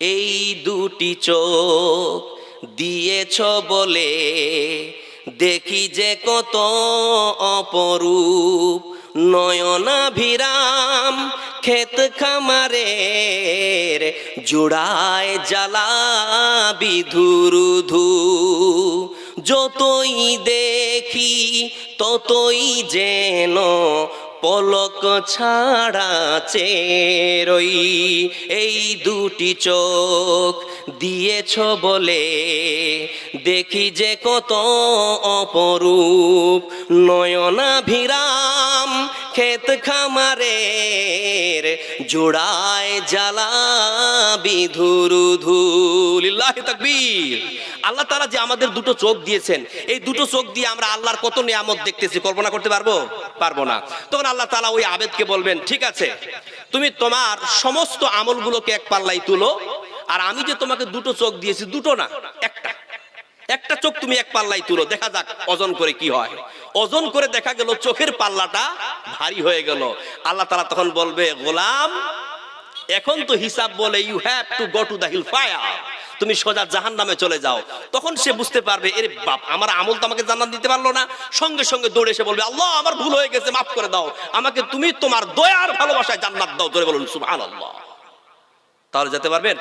এই দুটি চোখ দিয়েছ বলে দেখি যে কত অপরূপ। নয়নাভিরাম ক্ষেত খামারের জোড়ায় জ্বালা বিধুরুধু। যতই দেখি ততই যেন পলক ছাড়া চেরই এই দুটি চোখ দিয়েছ বলে। দেখি যে কত অপরূপ নয়নাভিরাম ক্ষেত খামারের জোড়ায় জ্বালা বিধুরুধুলিল্লাহ তাকবীর। আল্লাহ তারা যে আমাদের দুটো চোখ দিয়েছেন, এই দুটো চোখ দিয়ে আমরা আল্লাহর কত নিয়ামত দেখতেছি, কল্পনা করতে পারব? পারব না। তখন আল্লাহ তালা ওই আবেদকে বলবেন, ঠিক আছে, তুমি তোমার সমস্ত আমলগুলোকে এক পাল্লাই তুলো, আর আমি যে তোমাকে দুটো চোখ দিয়েছি, দুটো না, একটা। একটা চোখ তুমি এক পাল্লাই তুলো, দেখা যাক ওজন করে কি হয়। ওজন করে দেখা গেল চোখের পাল্লাটা ভারী হয়ে গেল। আল্লাহ তালা তখন বলবে, গোলাম, এখন তো হিসাব বলে you have to go to the hell fire তুমি সোজা জাহান নামে চলে যাও তখন সে বুঝতে পারবে, এর বাপ, আমার আমল তো আমাকে জান্নাত দিতে পারল না। সঙ্গে সঙ্গে দৌড়ে এসে বলবে, আল্লাহ, আমার ভুল হয়ে গেছে, মাফ করে দাও। আমাকে তুমি তোমার দয়ার ভালোবাসায় জান্নাত দাও। ধরে বলুন, সুবহানাল্লাহ। তাহলে যেতে পারবেন?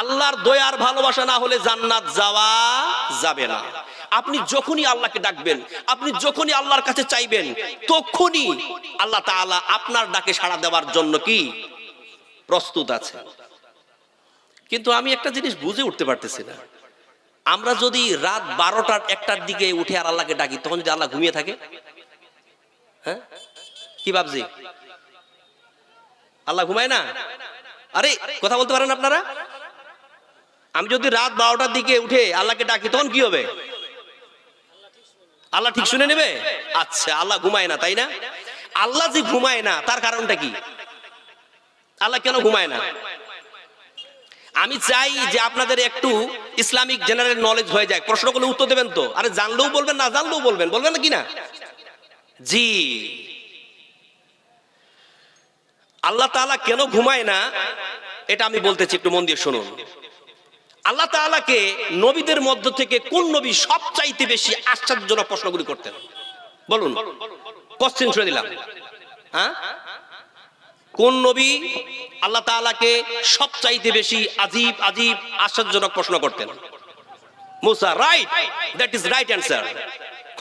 আল্লাহর দয়ার ভালোবাসা না হলে জান্নাত যাওয়া যাবে না। আপনি যখনই আল্লাহকে ডাকবেন, আপনি যখনই আল্লাহর কাছে চাইবেন, তখনই আল্লাহ তাআলা আপনার ডাকে সাড়া দেওয়ার জন্য কি প্রস্তুত আছে। কিন্তু আমি একটা জিনিস বুঝে উঠতে পারতেছি না। আমরা যদি রাত বারোটার একটার দিকে উঠে আর আল্লাহকে ডাকি, তখন যদি আল্লাহ ঘুমিয়ে থাকে? হ্যাঁ? কি ভাবছি? আল্লাহ ঘুমায় না? আরে, কথা বলতে পারেন আপনারা? আমি যদি রাত বারোটার দিকে উঠে আল্লাহকে ডাকি, তখন কি হবে? আল্লাহ ঠিক শুনে নেবে? আচ্ছা আল্লাহ ঘুমায় না, তাই না? আল্লাহ যে ঘুমায় না, তার কারণটা কি? আল্লাহ কেন ঘুমায় না? আমি চাই যে আপনাদের একটু ইসলামিক জেনারেল নলেজ হয়ে যায়। প্রশ্ন করলে উত্তর দেবেন তো? আরে জানলেও বলবেন, না জানলেও বলবেন। বলবেন না কি না? জি। আল্লাহ তাআলা কেন ঘুমায় না? এটা আমি বলতেছি, একটু মন দিয়ে শুনুন। আল্লাহ তাআলাকে নবীদের মধ্য থেকে কোন নবী সবচাইতে বেশি আশ্চর্যজনক প্রশ্নগুলি করতেন? বলুন। কোশ্চেন শুনে দিলাম। হ্যাঁ? কোন নবী আল্লাহ তাআলাকে সবচাইতে বেশি আজীব আজীব, আশ্চর্যজনক প্রশ্ন করতেন? Musa right that is right answer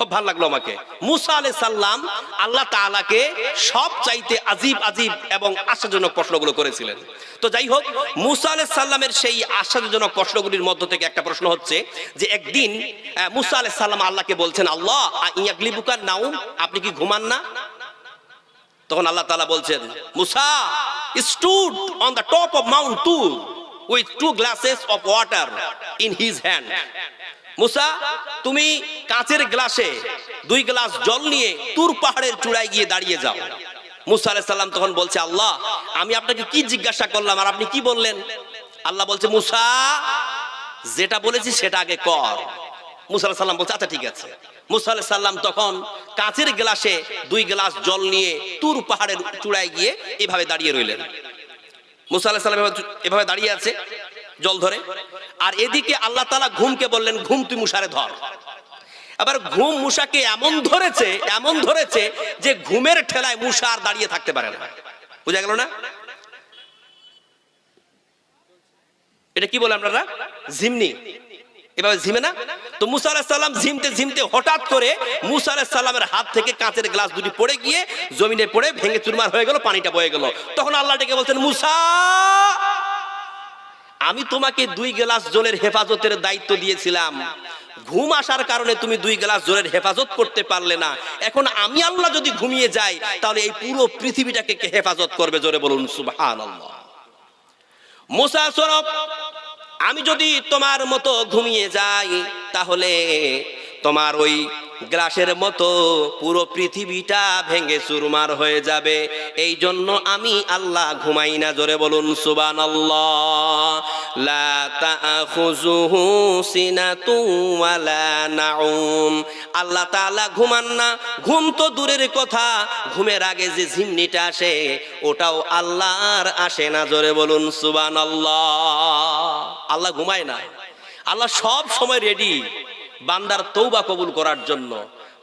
খুব ভালো লাগল আমাকে। মুসা আলাইহিস সালাম আল্লাহ তাআলাকে সব চাইতে আজীব আজীব এবং আশ্চর্যজনক প্রশ্নগুলো করেছিলেন। তো যাই হোক, মুসা আলাইহিস সালামের সেই আশ্চর্যজনক প্রশ্নগুলির মধ্য থেকে একটা প্রশ্ন হচ্ছে যে একদিন মুসা আলাইহিস সালাম আল্লাহকে বলছেন, আল্লাহ ইয়াগলিবুকা নাউম? আপনি কি ঘুমান না? তখন আল্লাহ তাআলা বলছেন, Musa stood on the top of mount Tur with two glasses of water in his hand Musa, তুমি কাঁচের গ্লাসে দুই গ্লাস জল নিয়ে তুর পাহাড়ের চূড়ায় গিয়ে দাঁড়িয়ে যাও। মুসা আলাইহিস সালাম তখন বলছে, আল্লাহ, আমি আপনাকে কি জিজ্ঞাসা করলাম আর আপনি কি বললেন? আল্লাহ বলছে, মুসা, যেটা বলেছি সেটা আগে কর। মুসা আলাইহিস সালাম বলছে আচ্ছা ঠিক আছে। মুসা আলাইহিস সালাম তখন কাঁচের গ্লাসে দুই গ্লাস জল নিয়ে তুর পাহাড়ের চূড়ায় গিয়ে এভাবে দাঁড়িয়ে রইলেন। মুসা এভাবে- এভাবে দাঁড়িয়ে আছে। জল ধরে। আর এদিকে আল্লাহ তাআলা ঘুমকে বললেন, ঘুম তুই মুসারে ধর। আবার ঘুম মুসাকে এমন ধরেছে এমন ধরেছে যে ঘুমের ঠেলায় মুসা আর দাঁড়িয়ে থাকতে পারে না। বুঝা গেল না? এটা কি বলে আপনারা ঝিমনি। এভাবে ঝিমে না? তো মুসা আলাহিস সাল্লাম ঝিমতে ঝিমতে হঠাৎ করে মুসা আলাহিস সাল্লামের হাত থেকে কাঁচের গ্লাস দুটি পড়ে গিয়ে জমিনে পড়ে ভেঙে চুরমার হয়ে গেল, পানিটা বয়ে গেল। তখন আল্লাহ ডেকে বলছেন, মুসা আমি তোমাকে দুই গ্লাস জলের হেফাজতের দায়িত্ব দিয়েছিলাম। ঘুম আসার কারণে তুমি দুই গ্লাস জলের হেফাজত করতে পারলে না। এখন আমি আল্লাহ যদি ঘুমিয়ে যাই, তাহলে এই পুরো পৃথিবীটাকে কে হেফাজত করবে? জোরে বলুন, সুবহানাল্লাহ। মুসা সরব, আমি যদি তোমার মতো ঘুমিয়ে যাই, তাহলে তোমার ওই গ্লাসের মতো পুরো পৃথিবীটা ভেঙে চুরমার হয়ে যাবে। এই জন্য আমি আল্লাহ ঘুমাই না, জোরে বলুন সুবান আল্লাহ তাআলা ঘুমান না, ঘুম তো দূরের কথা, ঘুমের আগে যে ঝিমনিটা আসে, ওটাও আল্লাহর আসে না, জোরে বলুন সুবান আল্লাহ ঘুমায় না। আল্লাহ সব সময় রেডি বান্দার তৌবা কবুল করার জন্য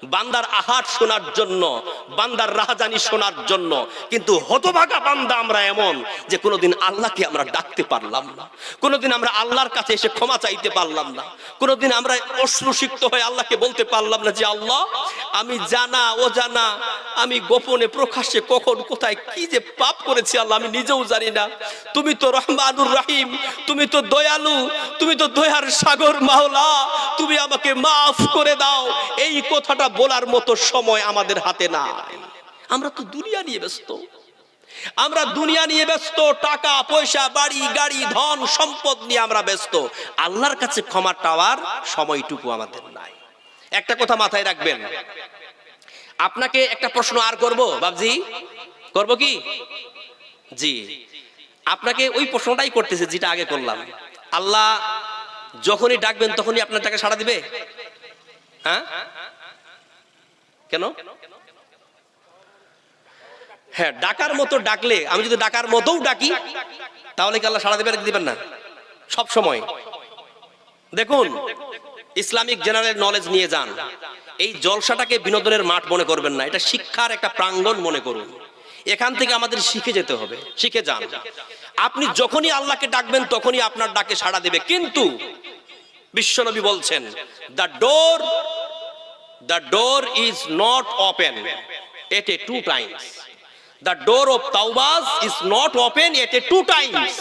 বান্দার আহার শোনার জন্য, বান্দার রাহাজানি শোনার জন্য। কিন্তু হতভাগা বান্দা আমরা এমন যে কোনোদিন আল্লাহকে আমরা ডাকতে পারলাম না। কোনোদিন আমরা আল্লাহর কাছে এসে ক্ষমা চাইতে পারলাম না। কোনোদিন আমরা অশ্রুসিক্ত হয়ে আল্লাহকে বলতে পারলাম না যে, আল্লাহ, আমি জানা ও জানা আমি গোপনে প্রকাশ্যে কখন, কোথায়, কি যে পাপ করেছি আল্লাহ, আমি নিজেও জানি না। তুমি তো রহমানুর রাহিম, তুমি তো দয়ালু, তুমি তো দয়ার সাগর মাওলা, তুমি আমাকে মাফ করে দাও। এই কথাটা বলার মতো সময় আমাদের হাতে নাই আমরা তো দুনিয়া নিয়ে ব্যস্ত। আমরা দুনিয়া নিয়ে ব্যস্ত, টাকা, পয়সা, বাড়ি, গাড়ি, ধন, সম্পদ নিয়ে আমরা ব্যস্ত। আল্লাহর কাছে ক্ষমা টাওয়ার সময়টুকু আমাদের নাই। একটা কথা মাথায় রাখবেন। আপনাকে একটা প্রশ্ন আর করব বাবজি করব কি? জি। আপনাকে ওই প্রশ্নটাই করতেছে যেটা আগে করলাম। আল্লাহ যখনই ডাকবেন তখনই আপনার তাকে সাড়া দিবে? হ্যাঁ? কেন? হ্যাঁ ডাকার মতো ডাকলে, আমি যদি ডাকার মতোও ডাকি, তাহলে কি আল্লাহ সাড়া দিবেন দিবেন না? সব সময়। দেখুন, ইসলামিক জেনারেল নলেজ নিয়ে যান। এই জলসাটাকে বিনোদনের মাঠ মনে করবেন না, এটা শিক্ষার একটা প্রাঙ্গণ মনে করুন। এখান থেকে আমাদের শিখে যেতে হবে, শিখে যান। আপনি যখনই আল্লাহকে ডাকবেন, তখনই আপনার ডাকে সাড়া দেবে। কিন্তু, বিশ্বনবী বলছেন the door the door is not open at a two times the door of তাওবাস is not open at a two times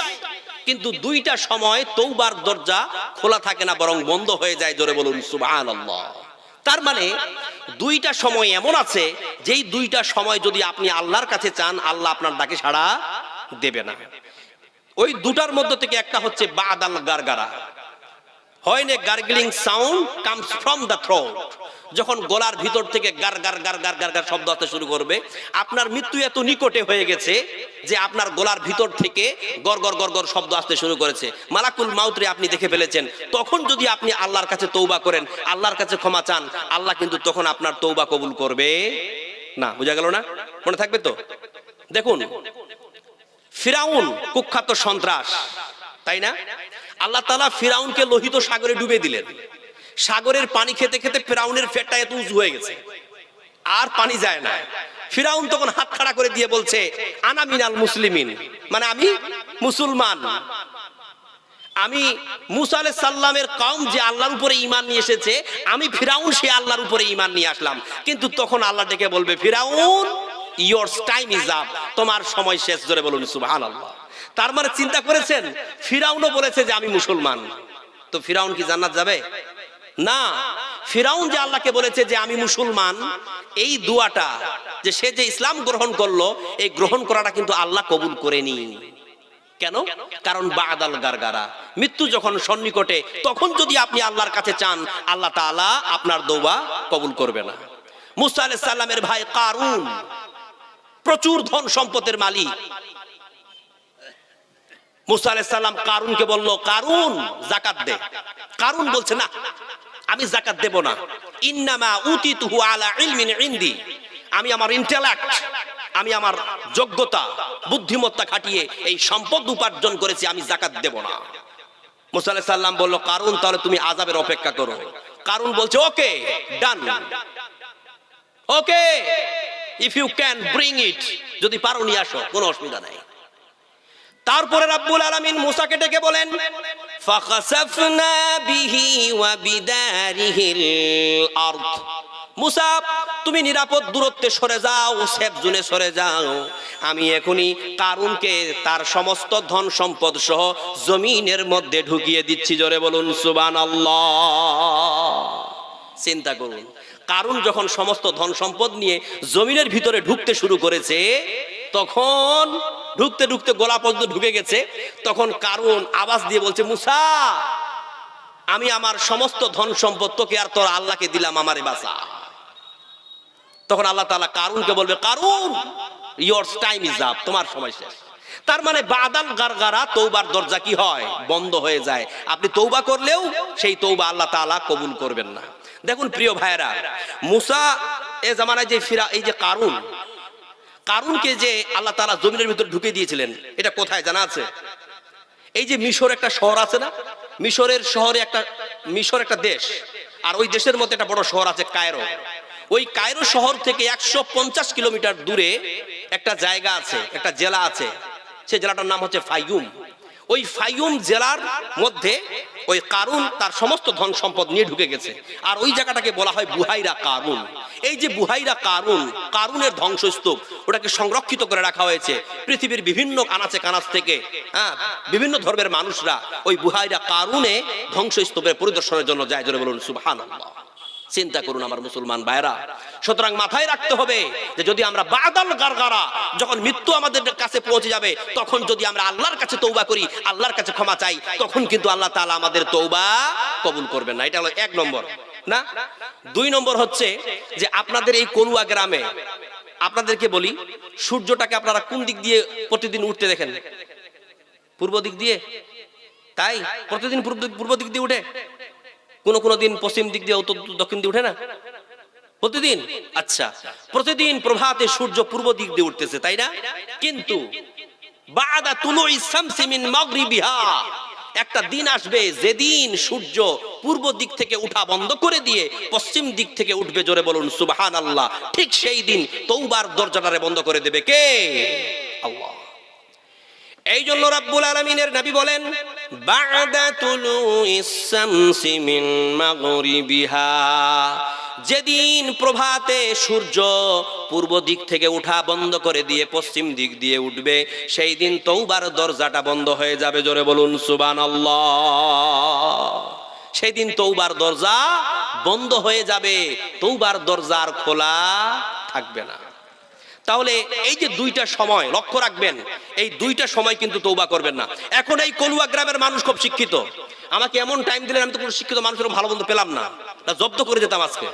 কিন্তু দুইটা সময় তৌবার দরজা খোলা থাকে না, বরং বন্ধ হয়ে যায়, জোরে বলুন, সুবহানাল্লাহ। তার মানে দুইটা সময় এমন আছে, যেই দুইটা সময় যদি আপনি আল্লাহর কাছে চান, আল্লাহ আপনার ডাকে সাড়া দেবে না। ওই দুটার মধ্যে থেকে একটা হচ্ছে বাদাল গারগারা। হয় gargling sound comes from the throat যখন গলার ভিতর থেকে গার গার গার গার গার গার শব্দ আসতে শুরু করবে, আপনার মৃত্যু এত নিকটে হয়ে গেছে যে আপনার গলার ভিতর থেকে গর গর গর গর শব্দ আসতে শুরু করেছে। মালাকুল মাউতরে আপনি দেখে ফেলেছেন। তখন যদি আপনি আল্লাহর কাছে তৌবা করেন, আল্লাহর কাছে ক্ষমা চান, আল্লাহ কিন্তু তখন আপনার তৌবা কবুল করবে। না, বোঝা গেল না? মনে থাকবে তো? দেখুন, ফিরাউন কুখ্যাত সন্ত্রাস, তাই না? আল্লাহ তালা ফিরাউনকে লোহিত সাগরে ডুবে দিলেন। সাগরের পানি খেতে খেতে ফিরাউনের ফেটটা এত উঁচু হয়ে গেছে। আর পানি যায় না। ফিরাউন তখন হাত খাড়া করে দিয়ে বলছে, আনা মিনাল মুসলিমিন। মানে আমি মুসলমান। আমি মুসা সাল্লামের কম যে আল্লাহর উপরে ঈমান নিয়ে এসেছে, আমি ফিরাউন সে আল্লাহর উপরে ঈমান নিয়ে আসলাম। কিন্তু তখন আল্লাহ ডেকে বলবে, ফিরাউন ইয়োর টাইম ইজ আপ তোমার সময় শেষ। ধরে বলুন, সুবহানাল্লাহ। তার মানে চিন্তা করেছেন, ফিরাউনও বলেছে যে আমি মুসলমান। তো ফিরাউন কি জান্নাত যাবে? না, ফিরাউন যে আল্লাহকে বলেছে যে আমি মুসলমান, এই দুয়াটা যে সে যে ইসলাম গ্রহণ করল, এই গ্রহণ করাটা কিন্তু আল্লাহ কবুল করেনি। কেন? কারণ বাদাল গারগারা। মৃত্যু যখন সন্নিকটে, তখন যদি আপনি আল্লাহর কাছে চান, আল্লাহ তাআলা আপনার দৌবা কবুল করবে না। মুসা আলাইহিস সালামের ভাই কারুন, প্রচুর ধন সম্পদের মালিক। মুসা সালাম কারুনকে বলল, কারুন জাকাত দে। কারুন বলছে, না, আমি জাকাত দেব না। ইন্নামা উতিতুহু আলা ইলমিন ইনদি। আমি আমার ইন্টেলেক্ট আমি আমার যোগ্যতা, বুদ্ধিমত্তা খাটিয়ে এই সম্পদ উপার্জন করেছি, আমি জাকাত দেব না। মুসা আলাইহিস সালাম বলল, কারুন, তাহলে তুমি আজাবের অপেক্ষা করো। কারুন বলছে, okay, done. Okay if you can bring it যদি পারো নিয়ে আসো, কোনো অসুবিধা নাই। তারপরে রাব্বুল আলামিন মুসাকে ডেকে বলেন মুসা, তুমি নিরাপদ দূরত্বে সরে যাও, সেফ জোনে সরে যাও। আমি এখনই কারুনকে, তার সমস্ত ধন সম্পদ সহ জমিনের মধ্যে ঢুকিয়ে দিচ্ছি। জোরে বলুন, সুবহানাল্লাহ। চিন্তা করুন, কারুন যখন সমস্ত ধন সম্পদ নিয়ে জমিনের ভিতরে ঢুকতে শুরু করেছে, তখন ঢুকতে ঢুকতে গোলা পর্যন্ত ঢুকে গেছে। তখন কারুন আওয়াজ দিয়ে বলছে, মুসা, আমি আমার সমস্ত ধন সম্পদ তোকে আর তোর আল্লাহকে দিলাম, আমারে বাসা তখন আল্লাহ তাআলা কারুনকে বলবে, কারুন ইয়োর টাইম ইজ আপ তোমার সময় শেষ। তার মানে বাদাল গারগারা তৌবার দরজা কি হয়? বন্ধ হয়ে যায়। আপনি তৌবা করলেও সেই তৌবা আল্লাহ তাআলা কবুল করবেন না। দেখুন প্রিয় ভাইরা মুসা এ জামানায় যে ফিরা এই যে কারুন কারুনকে যে আল্লাহ তালা জমিনের ভিতরে ঢুকে দিয়েছিলেন, এটা কোথায় জানা আছে? এই যে মিশর একটা শহর আছে না? মিশরের শহরে একটা, মিশর একটা দেশ, আর ওই দেশের মধ্যে একটা বড় শহর আছে কায়রো। ওই কায়রো শহর থেকে একশো পঞ্চাশ কিলোমিটার দূরে একটা জায়গা আছে, একটা জেলা আছে। সে জেলাটার নাম হচ্ছে ফাইয়ুম। ওই ফাইয়ুম জেলার মধ্যে ওই কারুন তার সমস্ত ধন সম্পদ নিয়ে ঢুকে গেছে। আর ওই জায়গাটাকে বলা হয় বুহাইরা কারুন। এই যে বুহাইরা কারুন, কারুনের ধ্বংসস্তূপ, ওটাকে সংরক্ষিত করে রাখা হয়েছে। পৃথিবীর বিভিন্ন আনাচে কানাচ থেকে হ্যাঁ বিভিন্ন ধর্মের মানুষরা ওই বুহাইরা কারুনে ধ্বংসস্তূপের পরিদর্শনের জন্য যায় জোরে বলুন, সুবহানাল্লাহ। চিন্তা করুন আমার মুসলমান ভাইরা সুতরাং মাথায় রাখতে হবে যে যদি আমরা বাদাল গারগারা যখন মৃত্যু আমাদের কাছে পৌঁছে যাবে, তখন যদি আমরা আল্লাহর কাছে তৌবা করি, আল্লাহর কাছে ক্ষমা চাই, তখন কিন্তু আল্লাহ তাআলা আমাদের তৌবা কবুল করবেন না। এটা হলো এক নম্বর। না? দুই নম্বর হচ্ছে যে আপনাদের এই করুয়া গ্রামে, আপনাদেরকে বলি, সূর্যটাকে আপনারা কোন দিক দিয়ে প্রতিদিন উঠতে দেখেন? পূর্ব দিক দিয়ে? তাই? প্রতিদিন পূর্ব দিক দিয়ে উঠে? কোনো কোনো দিন পশ্চিম দিক দিয়ে উত্তর দক্ষিণ দিয়ে উঠে না? প্রতিদিন? আচ্ছা। প্রতিদিন প্রভাতে সূর্য পূর্ব দিক দিয়ে উঠতেছে, তাই না? কিন্তু বাদা তুলুই শামসি মিন মাগরিবিহা। একটা দিন আসবে যেদিন সূর্য পূর্ব দিক থেকে উঠা বন্ধ করে দিয়ে পশ্চিম দিক থেকে উঠবে, জোরে বলুন, সুবহানাল্লাহ। ঠিক সেই দিন তৌবার দরজাটারে বন্ধ করে দেবে কে? আল্লাহ। এই জন্য রাব্বুল আলামিনের নাবি বলেন যেদিন প্রভাতে সূর্য পূর্ব দিক থেকে উঠা বন্ধ করে দিয়ে পশ্চিম দিক দিয়ে উঠবে, সেই দিন তৌবার দরজাটা বন্ধ হয়ে যাবে। জোরে বলুন, সুবহানাল্লাহ। সেই দিন তৌবার দরজা বন্ধ হয়ে যাবে। তৌবার দরজা আর খোলা থাকবে না। তাহলে এই যে দুইটা সময় লক্ষ্য রাখবেন, এই দুইটা সময় কিন্তু তৌবা করবেন না। এখন এই কলুয়া গ্রামের মানুষ খুব শিক্ষিত। আমাকে এমন টাইম দিলেন, আমি তো কোনো শিক্ষিত মানুষের ভালো বন্ধু পেলাম না। জব্দ করে যেতাম আজকে।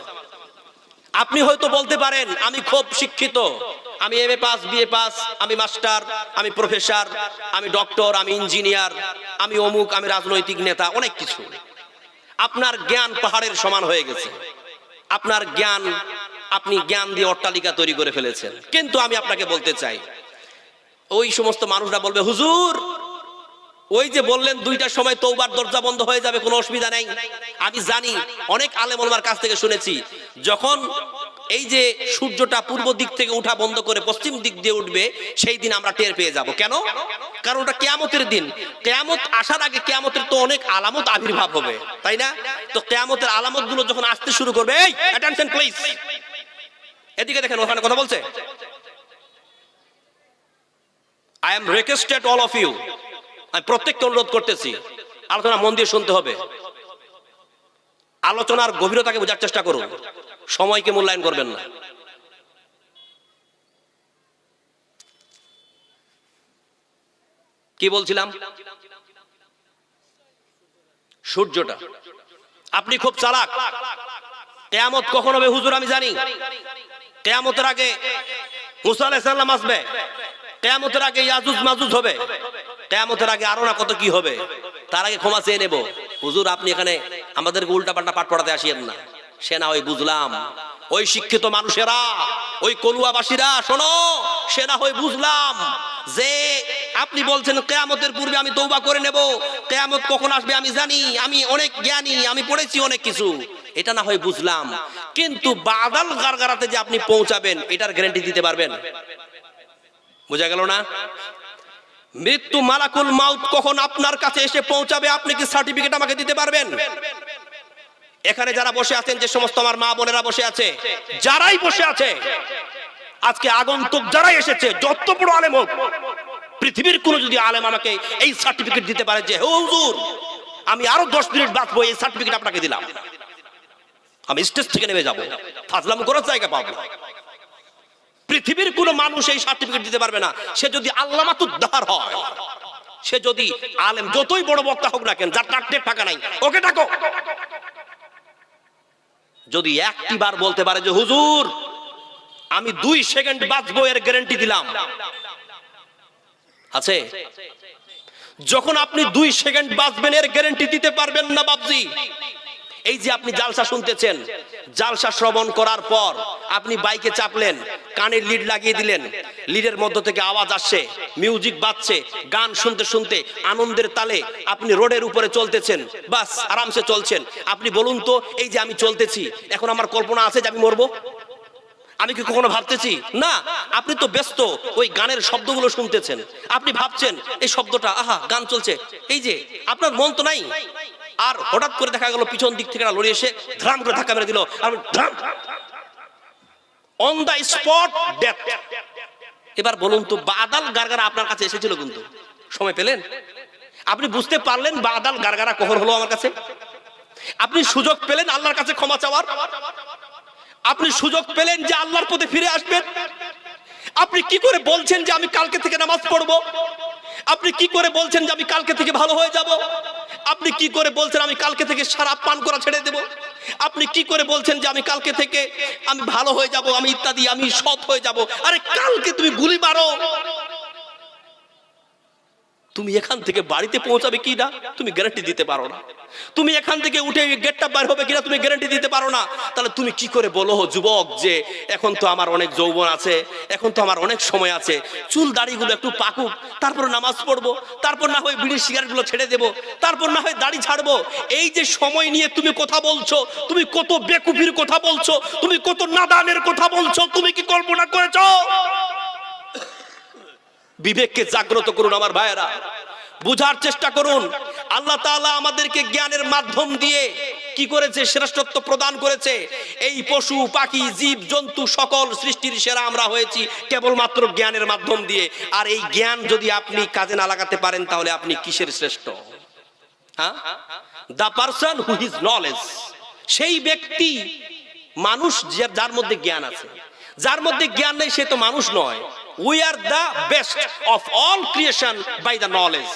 আপনি হয়তো বলতে পারেন, আমি খুব শিক্ষিত। আমি M A pass BA pass, আমি মাস্টার, আমি প্রফেসর, আমি ডক্টর, আমি ইঞ্জিনিয়ার, আমি অমুক, আমি রাজনৈতিক নেতা, অনেক কিছু। আপনার জ্ঞান পাহাড়ের সমান হয়ে গেছে। আপনার জ্ঞান আপনি জ্ঞান দিয়ে অট্টালিকা তৈরি করে ফেলেছেন। কিন্তু আমি আপনাকে বলতে চাই, ওই সমস্ত মানুষরা বলবে, হুজুর, ওই যে বললেন দুইটার সময় তৌবার দরজা বন্ধ হয়ে যাবে, কোনো অসুবিধা নেই। আমি জানি, অনেক আলেম ওলমার কাছ থেকে শুনেছি, যখন এই যে সূর্যটা পূর্ব দিক থেকে উঠা বন্ধ করে পশ্চিম দিক দিয়ে উঠবে, সেই দিন আমরা টের পেয়ে যাব। কেন? কারণ ওটা কেয়ামতের দিন। কেয়ামত আসার আগে কেয়ামতের তো অনেক আলামত আবির্ভাব হবে, তাই না? তো কেয়ামতের আলামতগুলো যখন আসতে শুরু করবে, এই অ্যাটেনশন প্লিজ এদিকে দেখেন ওখানে কথা বলছে। I am requested all of you আমি প্রত্যেককে অনুরোধ করতেছি। আলোচনা মন দিয়ে শুনতে হবে। আলোচনার গভীরতাকে বোঝার চেষ্টা করুন। সময়কে মূল্যায়ন করবেন না। কি বলছিলাম? সূর্যটা। আপনি খুব চালাক। কেয়ামত কখন হবে হুজুর, আমি জানি। কেয়ামতের আগে মুসা আলাইসাল্লাম আসবে। কেয়ামতের আগে ইয়াজুজ মাজুজ হবে। কেয়ামতের আগে আরও না কত কি হবে। তার আগে ক্ষমা চেয়ে নেব। হুজুর, আপনি এখানে আমাদেরকে উল্টা পাল্টা পাঠ পড়াতে আসিয়েন না। সে না ওই বুঝলাম। ওই শিক্ষিত মানুষেরা, ওই কলুয়াবাসীরা, শোনো, সে না হয়ে বুঝলাম যে আপনি বলছেন কেয়ামতের পূর্বে আমি তৌবা করে নেব। কেয়ামত কখন আসবে আমি জানি, আমি অনেক জ্ঞানী, আমি পড়েছি অনেক কিছু। এটা না হয় বুঝলাম। কিন্তু বাদাল গারগারাতে যে আপনি পৌঁছাবেন, এটার গ্যারান্টি দিতে পারবেন। বোঝা গেল না? মৃত্যু মালাকুল মাউত কখন আপনার কাছে এসে পৌঁছাবে, আপনি কি সার্টিফিকেট আমাকে দিতে পারবেন? এখানে যারা বসে আছেন, যে সমস্ত আমার মা বোনেরা বসে আছে, যারাই বসে আছে, আজকে আগন্তুক যারাই এসেছে, যত বড় আলেম হোক পৃথিবীর কোন যদি আলেম আমাকে এই সার্টিফিকেট দিতে পারে যে হুজুর, আমি আরও দশ মিনিট বাঁচবো, এই সার্টিফিকেট আপনাকে দিলাম। আমি স্টেজ থেকে নেমে যাব। ফাজলাম করার জায়গা পাবো। পৃথিবীর কোন মানুষ এই সার্টিফিকেট দিতে পারবে না। সে যদি আল্লামাতুদ্দার হয়, সে যদি আলেম যতই বড় বক্তা হোক না কেন, যার টাকতে টাকা নাই, ওকে ডাকো। যদি একটি বার বলতে পারে যে, হুজুর, আমি দুই সেকেন্ড বাঁচবো, এর গ্যারান্টি দিলাম। আছে? যখন আপনি দুই সেকেন্ড বাঁচবেন, এর গ্যারান্টি দিতে পারবেন না বাবজি এই যে আপনি জালসা শুনতেছেন, জালসা শ্রবণ করার পর আপনি বাইকে চাপলেন, কানের লিড লাগিয়ে দিলেন লিডের মধ্য থেকে আওয়াজ আসছে মিউজিক বাজছে, গান শুনতে শুনতে আনন্দের তালে আপনি রোডের উপরে চলতেছেন, বাস আরামসে চলছেন। আপনি বলুন তো, এই যে আমি চলতেছি, এখন আমার কল্পনা আছে যে আমি মরবো? আমি কি কখনো ভাবতেছি? না, আপনি তো ব্যস্ত, ওই গানের শব্দগুলো শুনতেছেন। আপনি ভাবছেন, এই শব্দটা, আহা, গান চলছে। এই যে, আপনার মন তো নাই। আর হঠাৎ করে দেখা গেল, পিছন দিক থেকে লড়ে এসে ধ্রাম করে ধাক্কা মেরে দিল। অন দা স্পট ডেথ এবার বলুন তো, বাদাল গারগারা আপনার কাছে এসেছিল কিন্তু। সময় পেলেন? আপনি বুঝতে পারলেন বাদাল গারগারা কখন হলো আমার কাছে? আপনি সুযোগ পেলেন আল্লাহর কাছে ক্ষমা চাওয়ার? আপনি সুযোগ পেলেন যে আল্লাহর পথে ফিরে আসবেন। আপনি কি করে বলছেন যে আমি কালকে থেকে নামাজ পড়ব? আপনি কি করে বলছেন যে আমি কালকে থেকে ভালো হয়ে যাব? আপনি কি করে বলছেন আমি কালকে থেকে সারা পান করা ছেড়ে দেব? আপনি কি করে বলছেন যে আমি কালকে থেকে আমি ভালো হয়ে যাব, আমি ইত্যাদি, আমি সৎ হয়ে যাব? আরে কালকে তুমি গুলি মারো। তুমি এখান থেকে বাড়িতে পৌঁছাবে কি না, তুমি গ্যারান্টি দিতে পারো না। তুমি এখান থেকে উঠে গেটটা বার হবে কিনা তুমি গ্যারান্টি দিতে পারো না। তাহলে তুমি কি করে বলো যুবক যে, এখন তো আমার অনেক যৌবন আছে, এখন তো আমার অনেক সময় আছে, চুল দাড়িগুলো একটু পাকুক, তারপর নামাজ পড়ব, তারপর না হয় বিড়ি সিগারেটগুলো ছেড়ে দেবো, তারপর না হয় দাড়ি ছাড়বো এই যে সময় নিয়ে তুমি কথা বলছো, তুমি কত বেকুফির কথা বলছো, তুমি কত নাদানের কথা বলছো, তুমি কি কল্পনা করেছ? বিবেককে জাগ্রত করুন আমার ভাইয়েরা। বুঝার চেষ্টা করুন। আল্লাহ তাআলা আমাদেরকে জ্ঞানের মাধ্যম দিয়ে কি করেছে, শ্রেষ্ঠত্ব প্রদান করেছে। এই পশু, পাখি, জীব, জন্তু সকল সৃষ্টির সেরা আমরা হয়েছি কেবলমাত্র জ্ঞানের মাধ্যম দিয়ে। আর এই জ্ঞান যদি আপনি কাজে না লাগাতে পারেন, তাহলে আপনি কিসের শ্রেষ্ঠ? হ্যাঁ? The person who is knowledge সেই ব্যক্তি, মানুষ যার মধ্যে জ্ঞান আছে। যার মধ্যে জ্ঞান নেই, সে তো মানুষ নয়। We are the best of all creation by the knowledge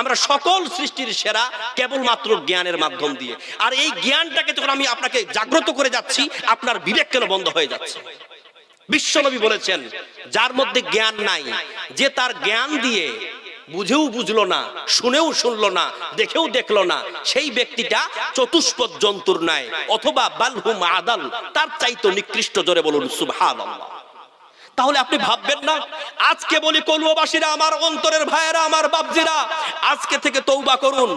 আমরা সকল সৃষ্টির সেরা কেবলমাত্র জ্ঞানের মাধ্যম দিয়ে। আর এই জ্ঞানটাকে যখন আমি আপনাকে জাগ্রত করে যাচ্ছি, আপনার বিবেক কেন বন্ধ হয়ে যাচ্ছে। বিশ্বনবী বলেছেন, যার মধ্যে জ্ঞান নাই, যে তার জ্ঞান দিয়ে বুঝেও বুঝলো না, শুনেও শুনলো না, দেখেও দেখল না, সেই ব্যক্তিটা চতুষ্পদ জন্তুর নাই অথবা বালহুম আদাল তার চাইতো নিকৃষ্ট জোরে বলুন, সুবহানাল্লাহ। তাহলে আপনি ভাববেন না, আজকে বলি কলুবাসীরা আমার অন্তরের ভাইয়েরা, আমার বাপজিরা, আজকে থেকে তৌবা করুন,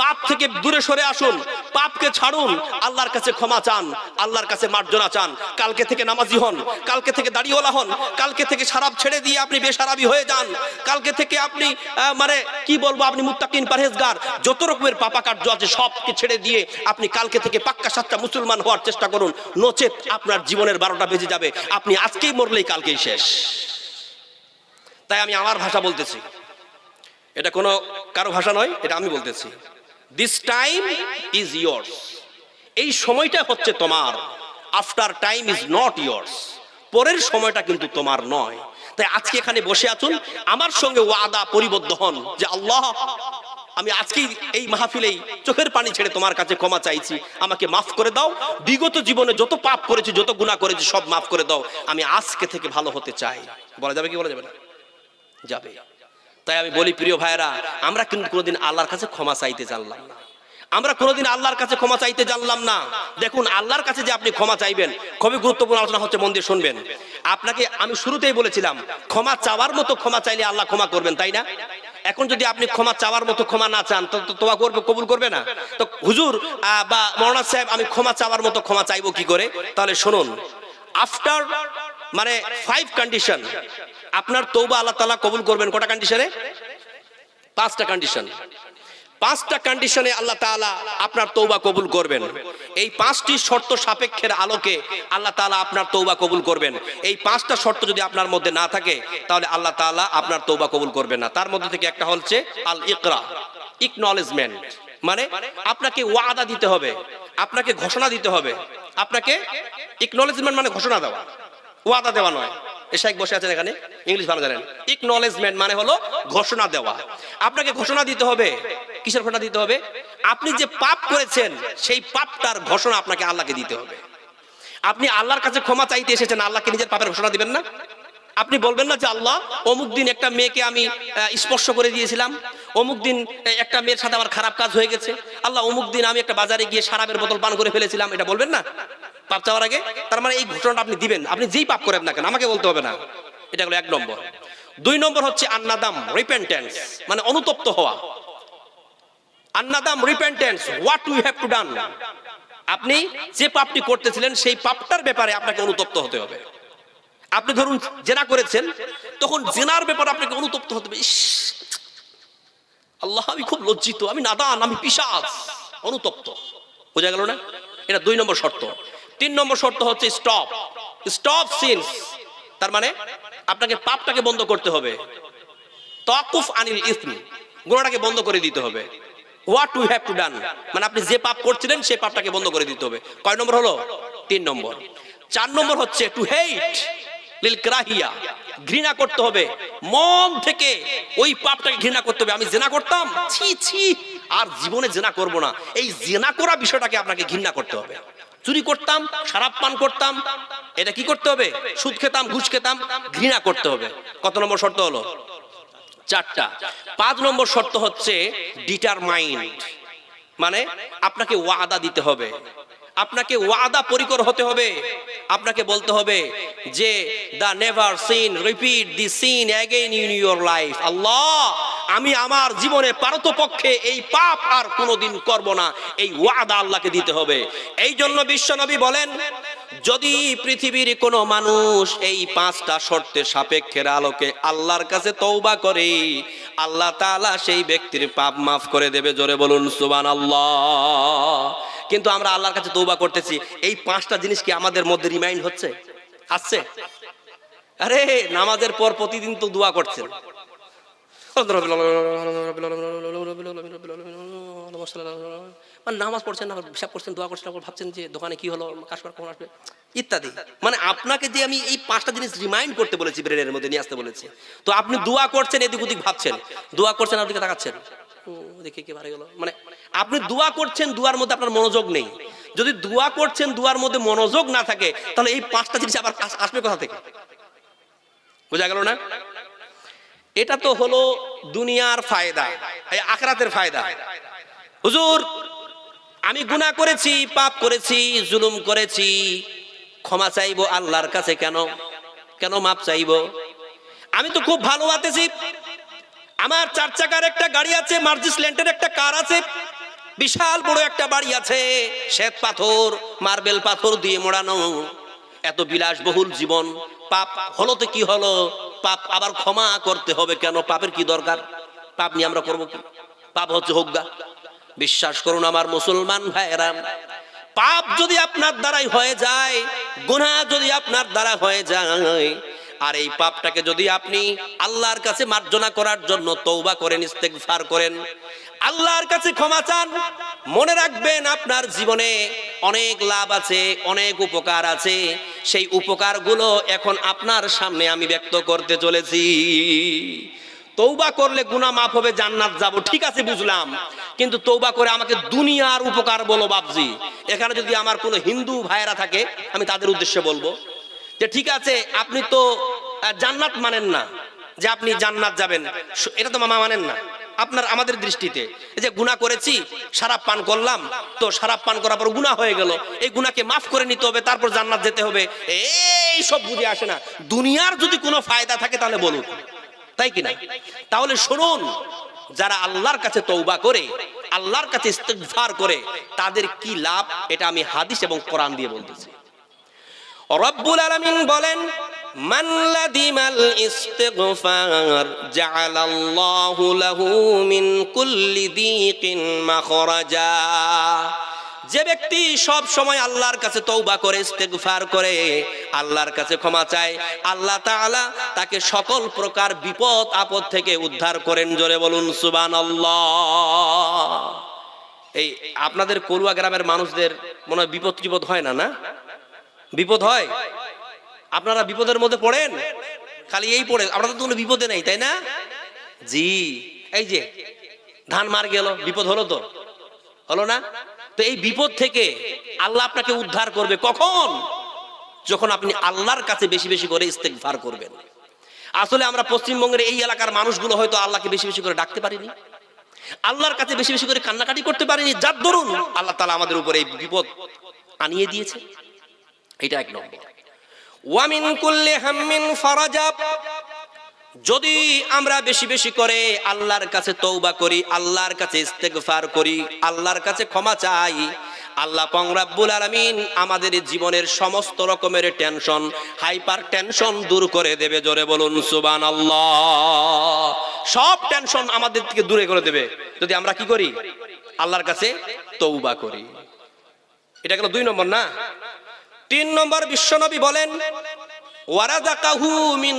পাপ থেকে দূরে সরে আসুন, পাপকে ছাড়ুন, আল্লাহর কাছে ক্ষমা চান, আল্লাহর কাছে মার্জনা চান। কালকে থেকে নামাজি হন, কালকে থেকে দাড়িওয়ালা হন, কালকে থেকে সারাপ ছেড়ে দিয়ে আপনি বেসারাবি হয়ে যান, কালকে থেকে আপনি মানে কি বলব, আপনি মুত্তাকিন পারহেজগার, যত রকমের পাপা কার্য আছে সবকে ছেড়ে দিয়ে আপনি কালকে থেকে পাক্কা সাতটা মুসলমান হওয়ার চেষ্টা করুন, নচেত আপনার জীবনের বারোটা বেজে যাবে, আপনি আজকেই মরলেই কালকেই শেষ। তাই আমি আমার ভাষা বলতেছি। এটা কোনো কারও ভাষা নয়, এটা আমি বলতেছি। দিস টাইম ইজ ইয়ার্স এই সময়টা হচ্ছে তোমার। After time is not years পরের সময়টা কিন্তু তোমার নয়। তাই আজকে এখানে বসে আছুন, আমার সঙ্গে ওয়াদা পরিবদ্ধ হন যে আল্লাহ আমি আজকেই এই মাহফিলেই চোখের পানি ছেড়ে তোমার কাছে ক্ষমা চাইছি। আমাকে মাফ করে দাও। বিগত জীবনে যত পাপ করেছি, যত গুনাহ করেছি, সব মাফ করে দাও। আমি আজকে থেকে ভালো হতে চাই। বলা যাবে কি বলা যাবে না? যাবে। তাই আমি বলি, প্রিয় ভাইয়েরা, আমরা কিন্তু কোনোদিন আল্লাহর কাছে ক্ষমা চাইতে জানলাম না। আমরা কোনোদিন আল্লাহর কাছে ক্ষমা চাইতে জানলাম না। দেখুন, আল্লাহর কাছে যে আপনি ক্ষমা চাইবেন, খুবই গুরুত্বপূর্ণ আলোচনা হচ্ছে, মন দিয়ে শুনবেন। আপনাকে আমি শুরুতেই বলেছিলাম, ক্ষমা চাওয়ার মতো ক্ষমা চাইলে আল্লাহ ক্ষমা করবেন, তাই না? এখন যদি আপনি ক্ষমা চাওয়ার মতো ক্ষমা না চান, তো তো তোমা করবে কবুল করবে না। তো হুজুর বা মৌলানা সাহেব, আমি ক্ষমা চাওয়ার মতো ক্ষমা চাইব কি করে? তাহলে শুনুন আফটার মানে ফাইভ কন্ডিশন আপনার তৌবা আল্লাহ তালা কবুল করবেন, কটা কন্ডিশনে পাঁচটা কন্ডিশন পাঁচটা কন্ডিশনে আল্লাহ তাআলা আপনার তৌবা কবুল করবেন। এই পাঁচটি শর্ত সাপেক্ষের আলোকে আল্লাহ তাআলা আপনার তৌবা কবুল করবেন। এই পাঁচটা শর্ত যদি আপনার মধ্যে না থাকে, তাহলে আল্লাহ তাআলা আপনার তৌবা কবুল করবেন না। তার মধ্যে থেকে একটা হচ্ছে আল ইকরা ইকনলেজমেন্ট মানে আপনাকে ওয়াদা দিতে হবে, আপনাকে ঘোষণা দিতে হবে। আপনাকে ইকনলেজমেন্ট মানে ঘোষণা দেওয়া। ওয়াদা দেওয়া নয়। এসাইক বসে আছেন এখানে? ইংলিশ ভালো জানেন। ইকনলেজমেন্ট মানে হলো ঘোষণা দেওয়া। আপনাকে ঘোষণা দিতে হবে। কিসের ঘোষণা দিতে হবে? আপনি যে পাপ করেছেন, সেই পাপটার ঘোষণা আপনাকে আল্লাহকে দিতে হবে। আপনি আল্লাহর কাছে ক্ষমা চাইতে এসেছেন, আল্লাহকে নিজের পাপের ঘোষণা দিবেন না? আপনি বলবেন না যে, আল্লাহ, অমুক দিন একটা মেয়েকে আমি স্পর্শ করে দিয়েছিলাম। অমুক দিন একটা মেয়ের সাথে আমার খারাপ কাজ হয়ে গেছে। আল্লাহ, অমুক দিন আমি একটা বাজারে গিয়ে সারাবের বোতল পান করে ফেলেছিলাম। এটা বলবেন না? পাপ চাওয়ার আগে তার মানে এই ঘটনাটা আপনি দিবেন। আপনি যেই পাপ করেন না কেন, আমাকে বলতে হবে না। এটা হলো এক নম্বর। দুই নম্বর হচ্ছে আন্নাদাম রিপেন্টেন্স মানে অনুতপ্ত হওয়া। আন্নাদাম repentance what we have to done আপনি যে পাপটি করতেছিলেন, সেই পাপটার ব্যাপারে আপনাকে অনুতপ্ত হতে হবে। আপনি ধরুন, জেনা করেছেন, তখন জেনার ব্যাপারে আপনাকে অনুতপ্ত হতে হবে। আল্লাহ, আমি খুব লজ্জিত, আমি নাদান, আমি পিসাজ অনুতপ্ত। বোঝা গেল না? এটা দুই নম্বর শর্ত। তিন নম্বর শর্ত হচ্ছে স্টপ স্টপ সিনস তার মানে আপনাকে পাপটাকে বন্ধ করতে হবে। তকুফ আনিল ইসমি গোড়াটাকে বন্ধ করে দিতে হবে। What we have to done মানে আপনি যে পাপ করছিলেন, সেই পাপটাকে বন্ধ করে দিতে হবে। কয় নম্বর হলো? তিন নম্বর। চার নম্বর হচ্ছে টু হেইট লিল ক্রাহিয়া ঘৃণা করতে হবে। মন থেকে ওই পাপটাকে ঘৃণা করতে হবে। আমি জেনা করতাম? ছি ছি। আর জীবনে জেনা করব না। এই জেনা করা বিষয়টাকে আপনাকে ঘৃণা করতে হবে। চুরি করতাম খারাপ পান করতাম, এটা কি করতে হবে? সুদ খেতাম, ঘুষ খেতাম, ঘৃণা করতে হবে। কত নম্বর শর্ত হলো? চারটা। পাঁচ নম্বর শর্ত হচ্ছে ডিটারমাইন্ড মানে আপনাকে ওয়াদা দিতে হবে। আপনাকে ওয়াদা পরিকর হতে হবে। আপনাকে বলতে হবে যে the never sin repeat the sin again in your life আল্লাহ আমি আমার জীবনে পারতপক্ষে এই পাপ আর কোনোদিন করব না। এই ওয়াদা আল্লাহকে দিতে হবে। এই জন্য বিশ্বনবী বলেন, যদি পৃথিবীর কোনো মানুষ এই পাঁচটা শর্তের সাপেক্ষের আলোকে আল্লাহর কাছে তৌবা করে, আল্লাহ তাআলা সেই ব্যক্তির পাপ মাফ করে দেবে। জোরে বলুন সুবান আল্লাহ কিন্তু আমরা আল্লাহর কাছে তৌবা করতেছি। এই পাঁচটা জিনিস কি আমাদের মধ্যে রিমাইন্ড হচ্ছে? আসছে? আরে, নামাজের পর প্রতিদিন তো দোয়া করছেন। মানে নামাজ পড়ছেন আবার হিসাব করছেন, দোয়া করছেন, আবার ভাবছেন যে দোকানে কি হলো কাস্টমার কখন আসবে? ইত্যাদি। মানে আপনাকে যে আমি এই পাঁচটা জিনিস রিমাইন্ড করতে বলেছি ব্রেনের মধ্যে, নিয়ে আসতে বলেছি। তো আপনি দোয়া করছেন, এদিক ওদিক ভাবছেন। দোয়া করছেন, আপনি তাকাচ্ছেন। দেখে কি ভালো গেল। মানে আপনি দোয়া করছেন, দুয়ার মধ্যে আপনার মনোযোগ নেই। যদি দোয়া করছেন, দুয়ার মধ্যে মনোযোগ না থাকে, তাহলে এই পাঁচটা জিনিস আবার আসবে কোথা থেকে? বোঝা গেল না? এটা তো হলো দুনিয়ার ফায়দা আখরাতের ফায়দা। হুজুর, আমি গুনাহ করেছি, পাপ করেছি, জুলুম করেছি, ক্ষমা চাইব আল্লাহর কাছে কেন? কেন মাপ চাইব? আমি তো খুব ভালো আতেছি। আমার চার চাকার একটা গাড়ি আছে, মার্জিস ল্যান্ডের একটা কার আছে, বিশাল বড় একটা বাড়ি আছে, শ্বেত পাথর, মার্বেল পাথর দিয়ে মোড়ানো। এত বিলাসবহুল জীবন, পাপ হলো তো কি হলো? পাপ আবার ক্ষমা করতে হবে কেন? পাপের কি দরকার? পাপ নিয়ে আমরা করব কি? পাপ হচ্ছে হোগা বিশ্বাস করুন আমার মুসলমান ভাইয়েরা, পাপ যদি আপনার দ্বারাই হয়ে যায়, গুনাহ যদি আপনার দ্বারা হয়ে যায় আর এই পাপটাকে যদি আপনি আল্লাহর কাছে মার্জনা করার জন্য তৌবা করেন, ইস্তেগফার করেন, আল্লাহর কাছে ক্ষমা চান, মনে রাখবেন আপনার জীবনে অনেক লাভ আছে, অনেক উপকার আছে। সেই উপকারগুলো এখন আপনার সামনে আমি ব্যক্ত করতে চলেছি। তৌবা করলে গুনাহ মাফ হবে, জান্নাত যাব, ঠিক আছে, বুঝলাম। কিন্তু তৌবা করে আমাকে দুনিয়ার উপকার বলো বাবজি এখানে যদি আমার কোনো হিন্দু ভাইয়েরা থাকে, আমি তাদের উদ্দেশ্যে বলব যে ঠিক আছে, আপনি তো জান্নাত মানেন না, যে আপনি জান্নাত যাবেন। এটা তো মামা মানেন না। আপনার, আমাদের দৃষ্টিতে যে গুনাহ করেছি, সারাপ পান করলাম, তো সারাপ পান করার পর গুনাহ হয়ে গেল। এই গুনাহকে মাফ করে নিতে হবে, তারপর জান্নাত যেতে হবে। এই সব বুঝে আসে না। দুনিয়ার যদি কোনো ফায়দা থাকে, তাহলে বলুন। তাই কি কিনা তাহলে শুনুন, যারা আল্লাহর কাছে তৌবা করে, আল্লাহর কাছে ইস্তেগফার করে, তাদের কি লাভ? এটা আমি হাদিস এবং কোরআন দিয়ে বলতেছি। রব্বুল আলামিন বলেন, মান কুল্লি যে ব্যক্তি সব সময় আল্লাহর কাছে তৌবা করে, ইস্তেগফার করে, আল্লাহর কাছে ক্ষমা চায়, আল্লাহ তাআলা তাকে সকল প্রকার বিপদ, আপদ থেকে উদ্ধার করেন। জোরে বলুন, সুবহানাল্লাহ। এই আপনাদের করুয়া গ্রামের মানুষদের মনে হয় বিপদ টিপদ হয় না না? বিপদ হয়। আপনারা বিপদের মধ্যে পড়েন? খালি এই পড়ে আপনাদের তো কোনো বিপদে নেই, তাই না? জি, এই যে ধান মার গেল, বিপদ হলো তো। হলো না? তো এই বিপদ থেকে আল্লাহ আপনাকে উদ্ধার করবে কখন? যখন আপনি আল্লাহর কাছে বেশি বেশি করে ইস্তেকভার করবেন। আসলে আমরা পশ্চিমবঙ্গের এই এলাকার মানুষগুলো হয়তো আল্লাহকে বেশি বেশি করে ডাকতে পারিনি। আল্লাহর কাছে বেশি বেশি করে কান্নাকাটি করতে পারিনি। যার দরুন আল্লাহ তালা আমাদের উপরে এই বিপদ আনিয়ে দিয়েছে। এটা এক নম্বর। ওয়ামিন কুল্লি হাম্মিন ফারাজা। যদি আমরা বেশি বেশি করে আল্লাহর কাছে তৌবা করি, আল্লাহর কাছে ইস্তেগফার করি, আল্লাহর কাছে ক্ষমা চাই, আল্লাহ পংরাব্বুল আলামিন আমাদের জীবনের সমস্ত রকমের টেনশন, হাইপার টেনশন দূর করে দেবে, জোরে বলুন সুবান সব টেনশন আমাদের থেকে দূরে করে দেবে। যদি আমরা কি করি? আল্লাহর কাছে তৌবা করি। এটা গেল দুই নম্বর না? তিন নম্বর বিশ্বনবী বলেন মিন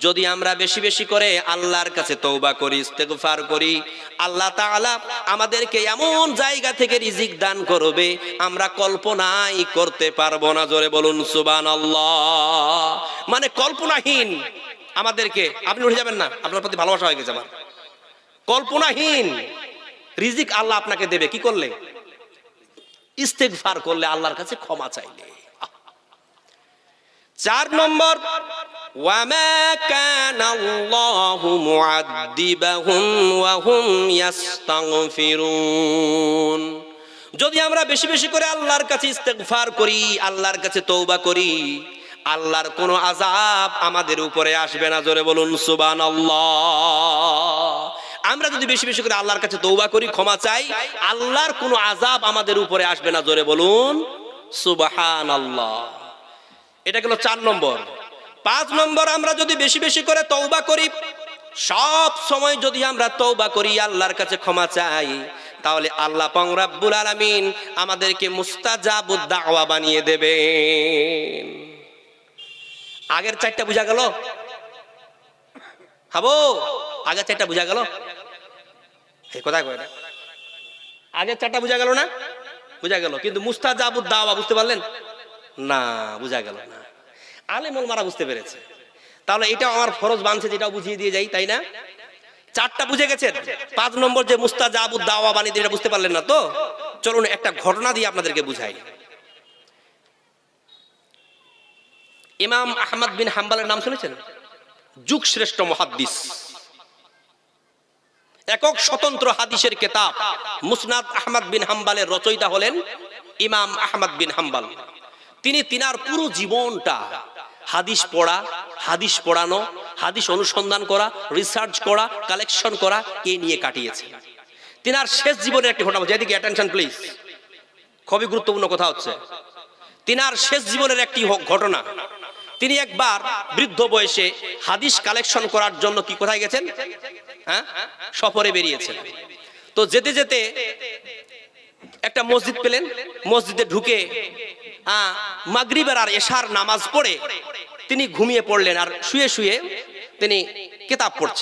যদি আমরা বেশি বেশি করে আল্লাহর কাছে তৌবা করি, ইস্তেগফার করি, আল্লাহ তাআলা আমাদেরকে এমন জায়গা থেকে রিজিক দান করবে, আমরা কল্পনাই করতে পারব না। জোরে বলুন, সুবহানাল্লাহ। মানে কল্পনাহীন আমাদেরকে। আপনি উঠে যাবেন না, আপনার প্রতি ভালোবাসা হয়ে গেছে আমার। কল্পনাহীন রিজিক আল্লাহ আপনাকে দেবে, কি করলে? ইস্তেগফার করলে আল্লাহর কাছে ক্ষমা চাইলে। চার নম্বর আল্লাহু যদি আমরা বেশি বেশি করে আল্লাহর কাছে ইস্তেগফার করি, আল্লাহর কাছে তৌবা করি, আল্লাহর কোনো আযাব আমাদের উপরে আসবে না, জোরে বলুন সুবহানাল্লাহ। আমরা যদি বেশি বেশি করে আল্লাহর কাছে তৌবা করি, ক্ষমা চাই, আল্লাহর কোনো আজাব আমাদের উপরে আসবে না। জোরে বলুন সুবাহান আল্লাহ এটা গেল চার নম্বর। পাঁচ নম্বর, আমরা যদি বেশি বেশি করে তৌবা করি, সব সময় যদি আমরা তৌবা করি, আল্লাহর কাছে ক্ষমা চাই, তাহলে আল্লাহ পং রাব্বুল আলামিন আমাদেরকে মুস্তাজাবুদ দাওয়া বানিয়ে দেবেন। আগের চারটা বুঝা গেল? হাবো আগের চারটা বুঝা গেল? না। আগের চারটা বুঝা গেল না? বুঝা গেল। কিন্তু মুস্তাজাবুদ দাওয়া বুঝতে পারলেন? না, বুঝা গেল না। আলে আলেমল মারা বুঝতে পেরেছে। তাহলে এটা আমার ফরজ বানছে যেটাও বুঝিয়ে দিয়ে যাই, তাই না? চারটা বুঝে গেছেন? পাঁচ নম্বর যে মুস্তাজাবুদ দাওয়া বানিয়ে এটা বুঝতে পারলেন না তো? চলুন, একটা ঘটনা দিয়ে আপনাদেরকে বুঝাই। ইমাম আহমদ বিন হাম্বালের নাম শুনেছেন? যুগ শ্রেষ্ঠ মহাদ্দিস। একক স্বতন্ত্র হাদিসের কেতাব মুসনাদ আহমদ বিন হাম্বালের রচয়িতা হলেন ইমাম আহমদ বিন হাম্বাল। তিনি তিনার পুরো জীবনটা হাদিস পড়া, হাদিস পড়ানো, হাদিস অনুসন্ধান করা রিসার্চ করা কালেকশন করা, এ নিয়ে কাটিয়েছে। তিনার শেষ জীবনের একটি ঘটনা যেদিকে অ্যাটেনশন প্লিজ খুবই গুরুত্বপূর্ণ কথা হচ্ছে। তিনার শেষ জীবনের একটি ঘটনা। তিনি একবার বৃদ্ধ বয়সে হাদিস কালেকশন করার জন্য কি কোথায় গেছেন? হ্যাঁ? সফরে বেরিয়েছেন। তো যেতে যেতে একটা মসজিদ পেলেন, মসজিদে ঢুকে মাগরিবের আর এশার নামাজ পড়ে তিনি ঘুমিয়ে পড়লেন আর শুয়ে শুয়ে তিনি কেতাব পড়ছেন।